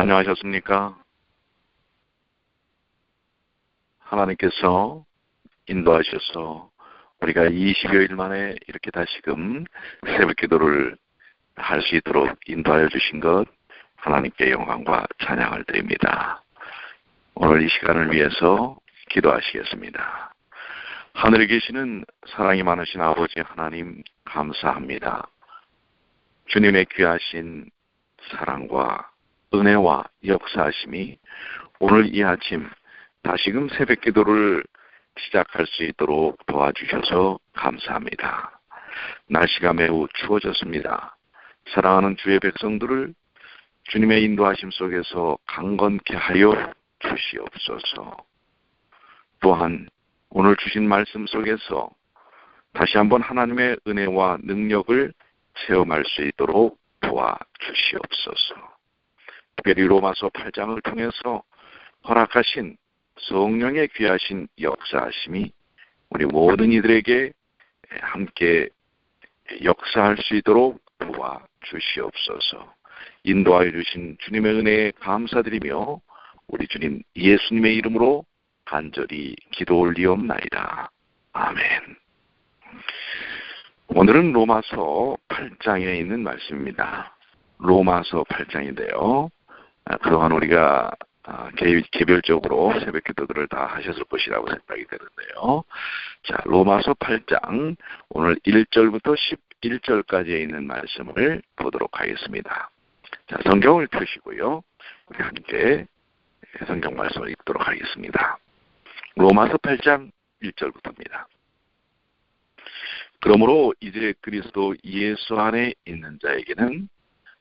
안녕하셨습니까? 하나님께서 인도하셔서 우리가 20여일 만에 이렇게 다시금 새벽 기도를 할 수 있도록 인도하여 주신 것 하나님께 영광과 찬양을 드립니다. 오늘 이 시간을 위해서 기도하시겠습니다. 하늘에 계시는 사랑이 많으신 아버지 하나님 감사합니다. 주님의 귀하신 사랑과 은혜와 역사하심이 오늘 이 아침 다시금 새벽 기도를 시작할 수 있도록 도와주셔서 감사합니다. 날씨가 매우 추워졌습니다. 사랑하는 주의 백성들을 주님의 인도하심 속에서 강건케 하여 주시옵소서. 또한 오늘 주신 말씀 속에서 다시 한번 하나님의 은혜와 능력을 체험할 수 있도록 도와주시옵소서. 특별히 로마서 8장을 통해서 허락하신 성령의 귀하신 역사하심이 우리 모든 이들에게 함께 역사할 수 있도록 도와 주시옵소서. 인도하여 주신 주님의 은혜에 감사드리며 우리 주님 예수님의 이름으로 간절히 기도 올리옵나이다. 아멘. 오늘은 로마서 8장에 있는 말씀입니다. 로마서 8장인데요. 그동안 우리가 개별적으로 새벽 기도들을 다 하셨을 것이라고 생각이 되는데요. 자, 로마서 8장 오늘 1절부터 11절까지에 있는 말씀을 보도록 하겠습니다. 자, 성경을 펴시고요. 우리 함께 성경 말씀을 읽도록 하겠습니다. 로마서 8장 1절부터입니다. 그러므로 이제 그리스도 예수 안에 있는 자에게는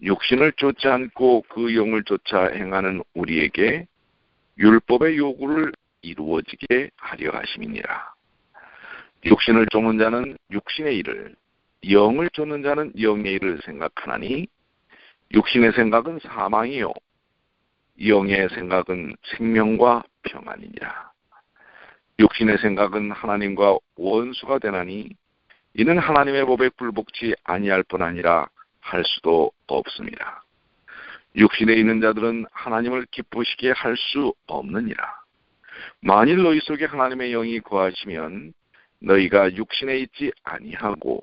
육신을 쫓지 않고 그 영을 쫓아 행하는 우리에게 율법의 요구를 이루어지게 하려 하심이니라. 육신을 쫓는 자는 육신의 일을, 영을 쫓는 자는 영의 일을 생각하나니 육신의 생각은 사망이요 영의 생각은 생명과 평안이니라. 육신의 생각은 하나님과 원수가 되나니 이는 하나님의 법에 굴복치 아니할 뿐 아니라 할 수도 없습니다. 육신에 있는 자들은 하나님을 기쁘시게 할 수 없느니라. 만일 너희 속에 하나님의 영이 거하시면 너희가 육신에 있지 아니하고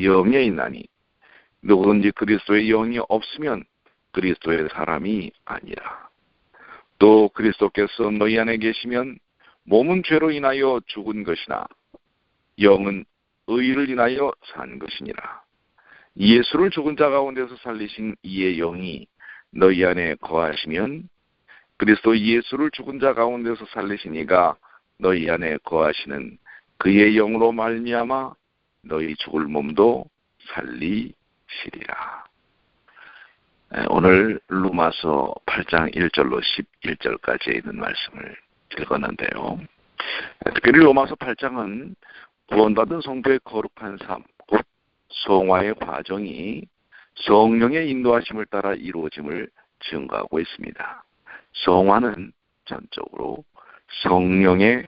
영에 있나니 누구든지 그리스도의 영이 없으면 그리스도의 사람이 아니라. 또 그리스도께서 너희 안에 계시면 몸은 죄로 인하여 죽은 것이나 영은 의를 인하여 산 것이니라. 예수를 죽은 자 가운데서 살리신 이의 영이 너희 안에 거하시면 그리스도 예수를 죽은 자 가운데서 살리신 이가 너희 안에 거하시는 그의 영으로 말미암아 너희 죽을 몸도 살리시리라. 오늘 루마서 8장 1절로 11절까지 있는 말씀을 읽었는데요. 특별히 로마서 8장은 구원받은 성도의 거룩한 삶, 곧 성화의 과정이 성령의 인도하심을 따라 이루어짐을 증거하고 있습니다. 성화는 전적으로 성령의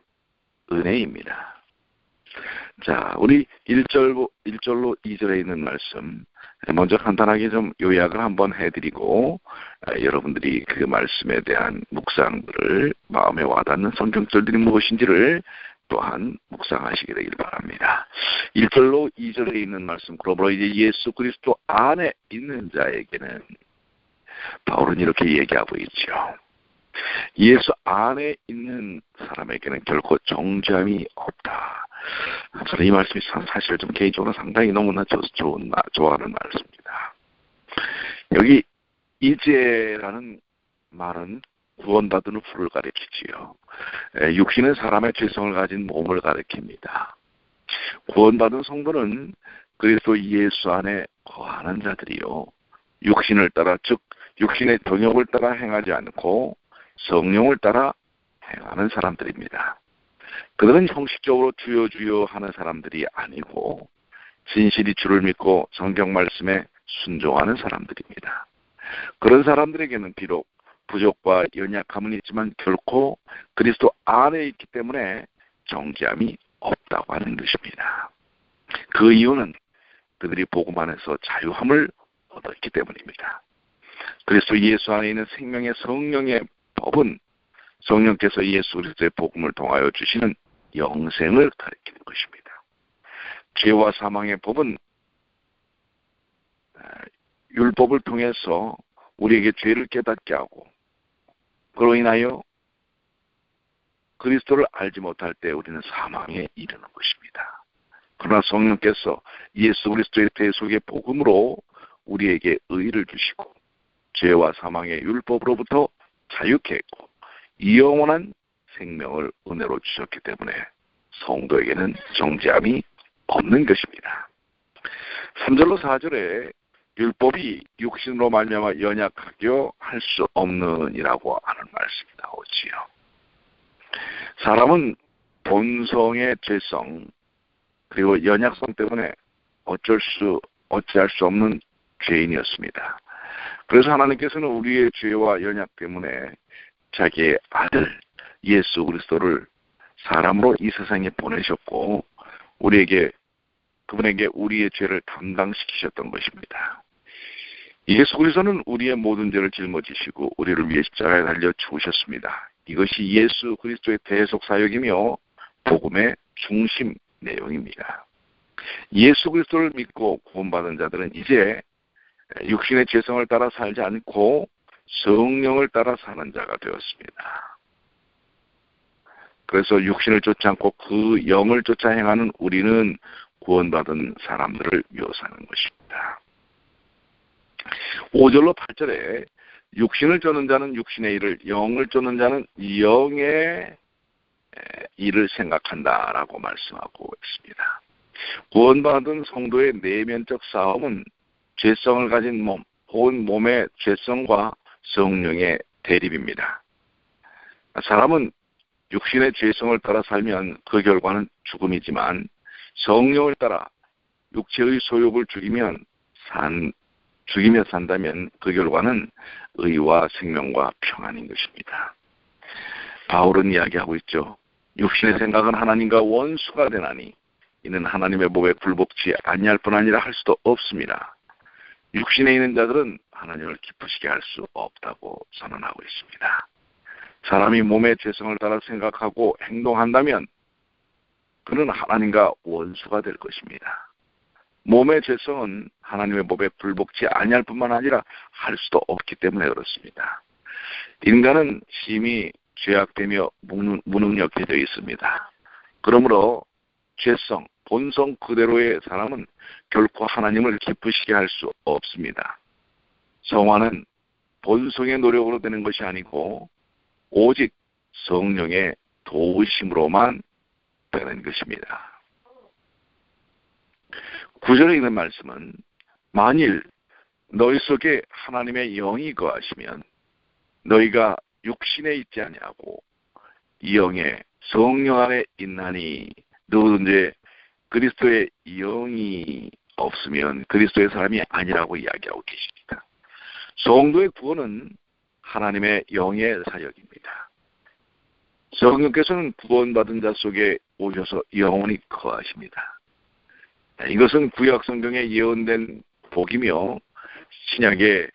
은혜입니다. 자, 우리 1절, 1절로 2절에 있는 말씀, 먼저 간단하게 좀 요약을 한번 해드리고, 여러분들이 그 말씀에 대한 묵상들을 마음에 와닿는 성경절들이 무엇인지를 또한 묵상하시게 되길 바랍니다. 1절로 2절에 있는 말씀, 그러므로 이제 예수 그리스도 안에 있는 자에게는 바울은 이렇게 얘기하고 있죠. 예수 안에 있는 사람에게는 결코 정죄함이 없다. 저는 이 말씀이 사실 좀 개인적으로 상당히 너무나 좋은, 좋아하는 말씀입니다. 여기 이제라는 말은 구원받은 후를 가리키지요. 육신은 사람의 죄성을 가진 몸을 가리킵니다. 구원받은 성도는 그리스도 예수 안에 거하는 자들이요. 육신을 따라 즉 육신의 정욕을 따라 행하지 않고 성령을 따라 행하는 사람들입니다. 그들은 형식적으로 주여 주여 하는 사람들이 아니고 진실이 주를 믿고 성경 말씀에 순종하는 사람들입니다. 그런 사람들에게는 비록 부족과 연약함은 있지만 결코 그리스도 안에 있기 때문에 정죄함이 없다고 하는 것입니다. 그 이유는 그들이 복음 안에서 자유함을 얻었기 때문입니다. 그리스도 예수 안에 있는 생명의 성령의 법은 성령께서 예수 그리스도의 복음을 통하여 주시는 영생을 가리키는 것입니다. 죄와 사망의 법은 율법을 통해서 우리에게 죄를 깨닫게 하고 그로 인하여 그리스도를 알지 못할 때 우리는 사망에 이르는 것입니다. 그러나 성령께서 예수 그리스도의 대속의 복음으로 우리에게 의를 주시고 죄와 사망의 율법으로부터 자유케 했고 영원한 생명을 은혜로 주셨기 때문에 성도에게는 정죄함이 없는 것입니다. 3절로 4절에 율법이 육신으로 말미암아 연약하게 할수 없는이라고 하는 말씀이 나오지요. 사람은 본성의 죄성 그리고 연약성 때문에 어쩔 수 어찌할 수 없는 죄인이었습니다. 그래서 하나님께서는 우리의 죄와 연약 때문에 자기의 아들 예수 그리스도를 사람으로 이 세상에 보내셨고 우리에게 그분에게 우리의 죄를 담당시키셨던 것입니다. 예수 그리스도는 우리의 모든 죄를 짊어지시고 우리를 위해 십자가에 달려 죽으셨습니다. 이것이 예수 그리스도의 대속 사역이며 복음의 중심 내용입니다. 예수 그리스도를 믿고 구원받은 자들은 이제 육신의 죄성을 따라 살지 않고 성령을 따라 사는 자가 되었습니다. 그래서 육신을 쫓지 않고 그 영을 쫓아 행하는 우리는 구원받은 사람들을 묘사하는 것입니다. 5절로 8절에 육신을 쫓는 자는 육신의 일을, 영을 쫓는 자는 영의 일을 생각한다라고 말씀하고 있습니다. 구원받은 성도의 내면적 싸움은 죄성을 가진 몸, 혹은 몸의 죄성과 성령의 대립입니다. 사람은 육신의 죄성을 따라 살면 그 결과는 죽음이지만 성령을 따라 육체의 소욕을 죽이면 산, 죽이며 산다면 그 결과는 의와 생명과 평안인 것입니다. 바울은 이야기하고 있죠. 육신의 생각은 하나님과 원수가 되나니 이는 하나님의 법에 굴복치 아니할 뿐 아니라 할 수도 없습니다. 육신에 있는 자들은 하나님을 기쁘시게 할 수 없다고 선언하고 있습니다. 사람이 몸의 죄성을 따라 생각하고 행동한다면 그는 하나님과 원수가 될 것입니다. 몸의 죄성은 하나님의 법에 불복치 아니할 뿐만 아니라 할 수도 없기 때문에 그렇습니다. 인간은 심히 죄악되며 무능력되어 있습니다. 그러므로 죄성, 본성 그대로의 사람은 결코 하나님을 기쁘시게 할 수 없습니다. 성화는 본성의 노력으로 되는 것이 아니고 오직 성령의 도우심으로만 되는 것입니다. 구절에 있는 말씀은 만일 너희 속에 하나님의 영이 거하시면 너희가 육신에 있지 아니하고 영의 성령 안에 있나니 누구든지 그리스도의 영이 없으면 그리스도의 사람이 아니라고 이야기하고 계십니다. 성도의 구원은 하나님의 영의 사역입니다. 성령께서는 구원받은 자 속에 오셔서 영원히 거하십니다. 이것은 구약 성경에 예언된 복이며 신약에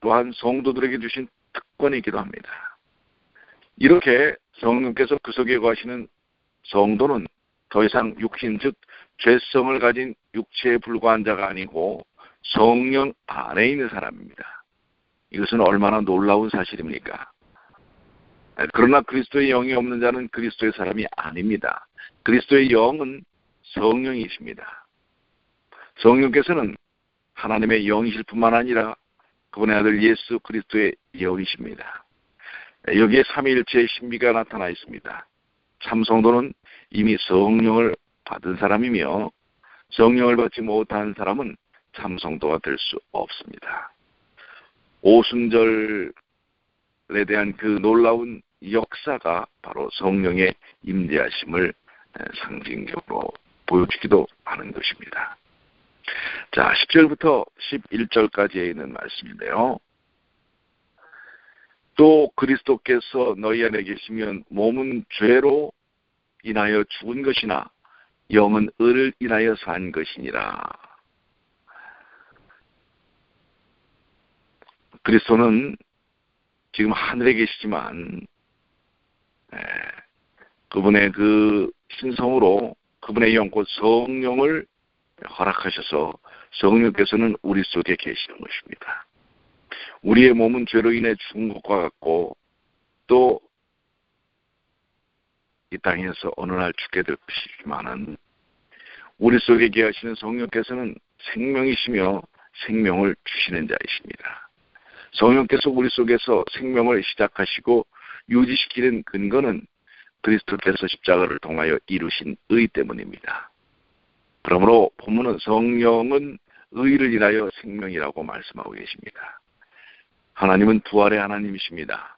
또한 성도들에게 주신 특권이기도 합니다. 이렇게 성령께서 그 속에 거하시는 성도는 더 이상 육신 즉 죄성을 가진 육체에 불과한 자가 아니고 성령 안에 있는 사람입니다. 이것은 얼마나 놀라운 사실입니까? 그러나 그리스도의 영이 없는 자는 그리스도의 사람이 아닙니다. 그리스도의 영은 성령이십니다. 성령께서는 하나님의 영이실 뿐만 아니라 그분의 아들 예수 그리스도의 영이십니다. 여기에 삼위일체의 신비가 나타나 있습니다. 참성도는 이미 성령을 받은 사람이며 성령을 받지 못한 사람은 참성도가 될 수 없습니다. 오순절에 대한 그 놀라운 역사가 바로 성령의 임재하심을 상징적으로 보여주기도 하는 것입니다. 자, 10절부터 11절까지에 있는 말씀인데요. 또 그리스도께서 너희 안에 계시면 몸은 죄로 인하여 죽은 것이나 영은 을을 인하여 산 것이니라. 그리스도는 지금 하늘에 계시지만 예, 그분의 그 신성으로 그분의 영 곧 성령을 허락하셔서 성령께서는 우리 속에 계시는 것입니다. 우리의 몸은 죄로 인해 죽은 것과 같고 또 이 땅에서 어느 날 죽게 될 것이지만은 우리 속에 계하시는 성령께서는 생명이시며 생명을 주시는 자이십니다. 성령께서 우리 속에서 생명을 시작하시고 유지시키는 근거는 그리스도께서 십자가를 통하여 이루신 의 때문입니다. 그러므로 본문은 성령은 의를 인하여 생명이라고 말씀하고 계십니다. 하나님은 부활의 하나님이십니다.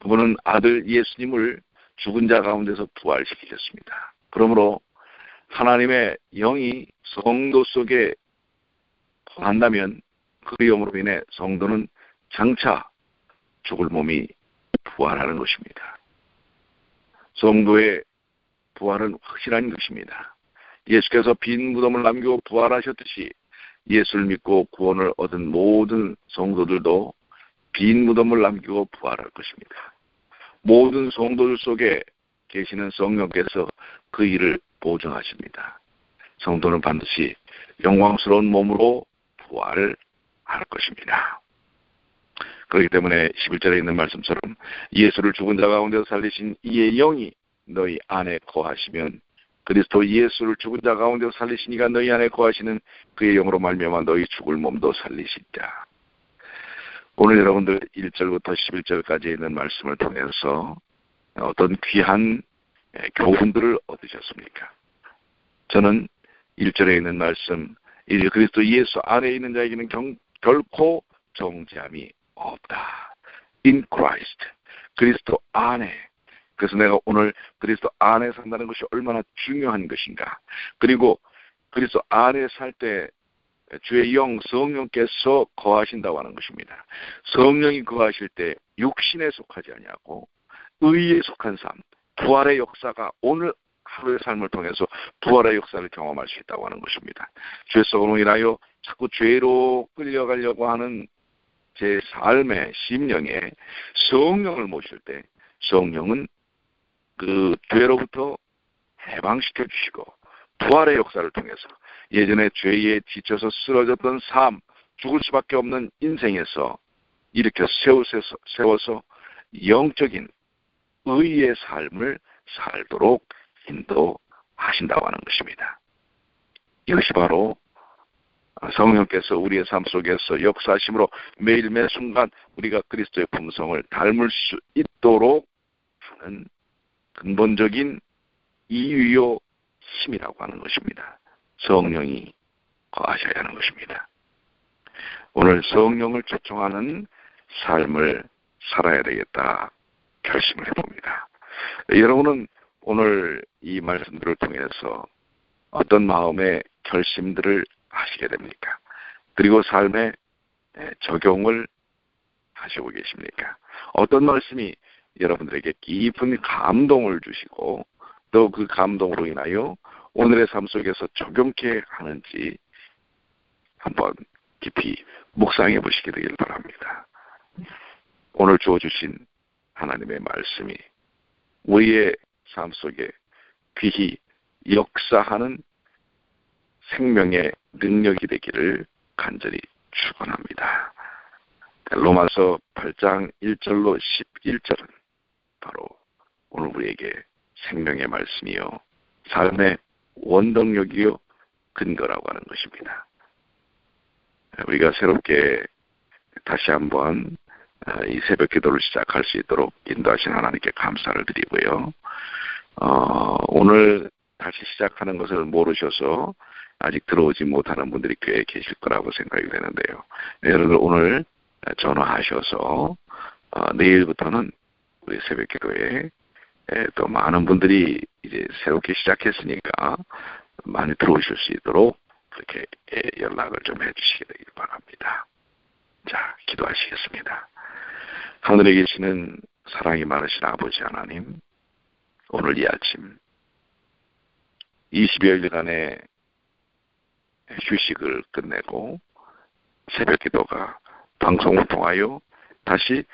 그분은 아들 예수님을 죽은 자 가운데서 부활시키셨습니다. 그러므로 하나님의 영이 성도 속에 한다면 그 영으로 인해 성도는 장차 죽을 몸이 부활하는 것입니다. 성도의 부활은 확실한 것입니다. 예수께서 빈 무덤을 남기고 부활하셨듯이 예수를 믿고 구원을 얻은 모든 성도들도 빈 무덤을 남기고 부활할 것입니다. 모든 성도들 속에 계시는 성령께서 그 일을 보증하십니다. 성도는 반드시 영광스러운 몸으로 부활을 할 것입니다. 그렇기 때문에 11절에 있는 말씀처럼 예수를 죽은 자 가운데서 살리신 이의 영이 너희 안에 거하시면 그리스도 예수를 죽은 자 가운데서 살리시니가 너희 안에 거하시는 그의 영으로 말미암아 너희 죽을 몸도 살리시자. 오늘 여러분들 1절부터 11절까지 있는 말씀을 통해서 어떤 귀한 교훈들을 얻으셨습니까? 저는 1절에 있는 말씀, 이 그리스도 예수 안에 있는 자에게는 경, 결코 정죄함이 없다. In Christ. 그리스도 안에. 그래서 내가 오늘 그리스도 안에 산다는 것이 얼마나 중요한 것인가. 그리고 그리스도 안에 살 때 주의 영 성령께서 거하신다고 하는 것입니다. 성령이 거하실 때 육신에 속하지 아니하고 의에 속한 삶, 부활의 역사가 오늘 하루의 삶을 통해서 부활의 역사를 경험할 수 있다고 하는 것입니다. 죄성으로 인하여 자꾸 죄로 끌려가려고 하는 제 삶의 심령에 성령을 모실 때 성령은 그 죄로부터 해방시켜 주시고 부활의 역사를 통해서 예전에 죄에 지쳐서 쓰러졌던 삶, 죽을 수밖에 없는 인생에서 일으켜 세워서, 세워서 영적인 의의 삶을 살도록 인도하신다고 하는 것입니다. 이것이 바로 성령께서 우리의 삶 속에서 역사하심으로 매일 매 순간 우리가 그리스도의 품성을 닮을 수 있도록 하는 근본적인 이유요 힘이라고 하는 것입니다. 성령이 거하셔야 하는 것입니다. 오늘 성령을 초청하는 삶을 살아야 되겠다 결심을 해봅니다. 여러분은 오늘 이 말씀들을 통해서 어떤 마음의 결심들을 하시게 됩니까? 그리고 삶에 적용을 하시고 계십니까? 어떤 말씀이 여러분들에게 깊은 감동을 주시고 또 그 감동으로 인하여 오늘의 삶 속에서 적용케 하는지 한번 깊이 묵상해 보시게 되길 바랍니다. 오늘 주어주신 하나님의 말씀이 우리의 삶 속에 귀히 역사하는 생명의 능력이 되기를 간절히 축원합니다. 로마서 8장 1절로 11절은 바로 오늘 우리에게 생명의 말씀이요 삶의 원동력이요 근거라고 하는 것입니다. 우리가 새롭게 다시 한번 이 새벽 기도를 시작할 수 있도록 인도하신 하나님께 감사를 드리고요. 어, 오늘 다시 시작하는 것을 모르셔서 아직 들어오지 못하는 분들이 꽤 계실 거라고 생각이 되는데요. 네, 여러분들 오늘 전화하셔서 어, 내일부터는 우리 새벽 기도에 에, 또 많은 분들이 이제 새롭게 시작했으니까 많이 들어오실 수 있도록 그렇게 예, 연락을 좀 해주시기 바랍니다. 자, 기도하시겠습니다. 하늘에 계시는 사랑이 많으신 아버지 하나님, 오늘 이 아침 20여일간의 휴식을 끝내고 새벽 기도가 방송을 통하여 다시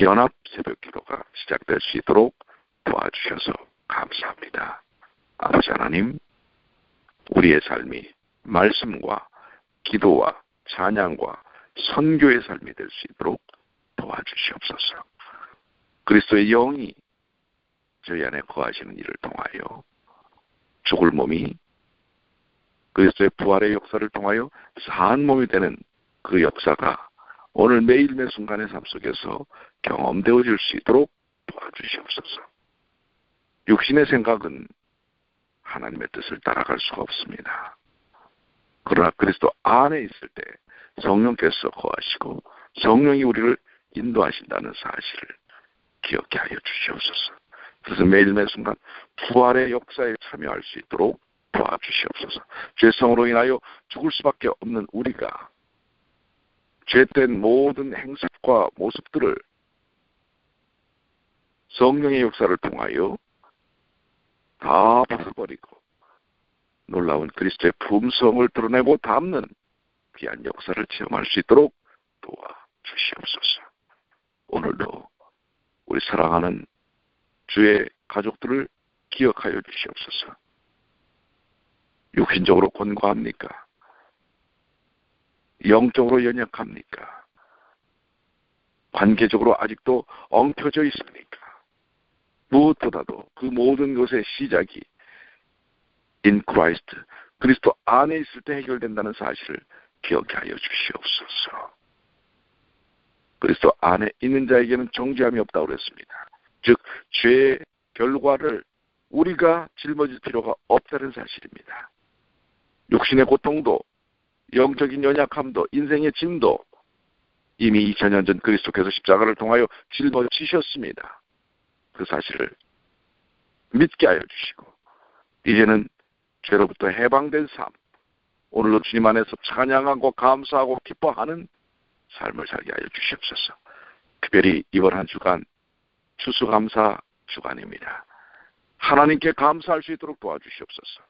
연합 새벽 기도가 시작될 수 있도록 도와주셔서 감사합니다. 아버지 하나님, 우리의 삶이 말씀과 기도와 찬양과 선교의 삶이 될 수 있도록 도와주시옵소서. 그리스도의 영이 저희 안에 거하시는 일을 통하여 죽을 몸이 그리스도의 부활의 역사를 통하여 산 몸이 되는 그 역사가 오늘 매일 매 순간의 삶 속에서 경험되어질 수 있도록 도와주시옵소서. 육신의 생각은 하나님의 뜻을 따라갈 수가 없습니다. 그러나 그리스도 안에 있을 때 성령께서 거하시고 성령이 우리를 인도하신다는 사실을 기억해 하여 주시옵소서. 그래서 매일 매 순간 부활의 역사에 참여할 수 있도록 도와주시옵소서. 죄성으로 인하여 죽을 수밖에 없는 우리가 죄된 모든 행습과 모습들을 성령의 역사를 통하여 다 벗어버리고 놀라운 그리스도의 품성을 드러내고 담는 귀한 역사를 체험할 수 있도록 도와주시옵소서. 오늘도 우리 사랑하는 주의 가족들을 기억하여 주시옵소서. 육신적으로 권고합니까? 영적으로 연약합니까? 관계적으로 아직도 엉켜져 있습니까? 무엇보다도 그 모든 것의 시작이 in Christ, 그리스도 안에 있을 때 해결된다는 사실을 기억하여 주시옵소서. 그리스도 안에 있는 자에게는 정죄함이 없다고 그랬습니다. 즉, 죄의 결과를 우리가 짊어질 필요가 없다는 사실입니다. 육신의 고통도, 영적인 연약함도, 인생의 짐도 이미 2000년 전 그리스도께서 십자가를 통하여 짊어지셨습니다. 그 사실을 믿게 하여 주시고, 이제는 죄로부터 해방된 삶, 오늘도 주님 안에서 찬양하고 감사하고 기뻐하는 삶을 살게 하여 주시옵소서. 특별히 이번 한 주간 추수감사 주간입니다. 하나님께 감사할 수 있도록 도와주시옵소서.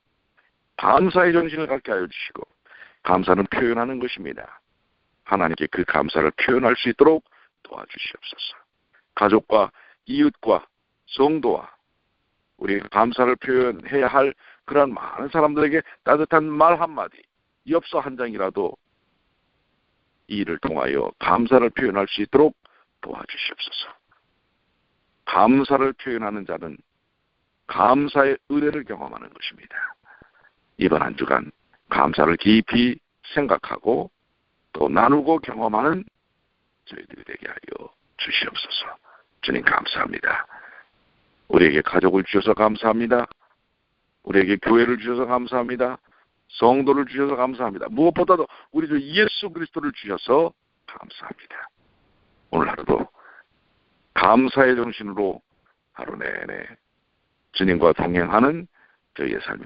감사의 정신을 갖게 하여 주시고 감사는 표현하는 것입니다. 하나님께 그 감사를 표현할 수 있도록 도와주시옵소서. 가족과 이웃과 성도와 우리 감사를 표현해야 할 그러한 많은 사람들에게 따뜻한 말 한마디, 엽서 한 장이라도 이 일을 통하여 감사를 표현할 수 있도록 도와주시옵소서. 감사를 표현하는 자는 감사의 은혜를 경험하는 것입니다. 이번 한 주간 감사를 깊이 생각하고 또 나누고 경험하는 저희들이 되게 하여 주시옵소서. 주님 감사합니다. 우리에게 가족을 주셔서 감사합니다. 우리에게 교회를 주셔서 감사합니다. 성도를 주셔서 감사합니다. 무엇보다도 우리 주 예수 그리스도를 주셔서 감사합니다. 오늘 하루도 감사의 정신으로 하루 내내 주님과 동행하는 저희의 삶이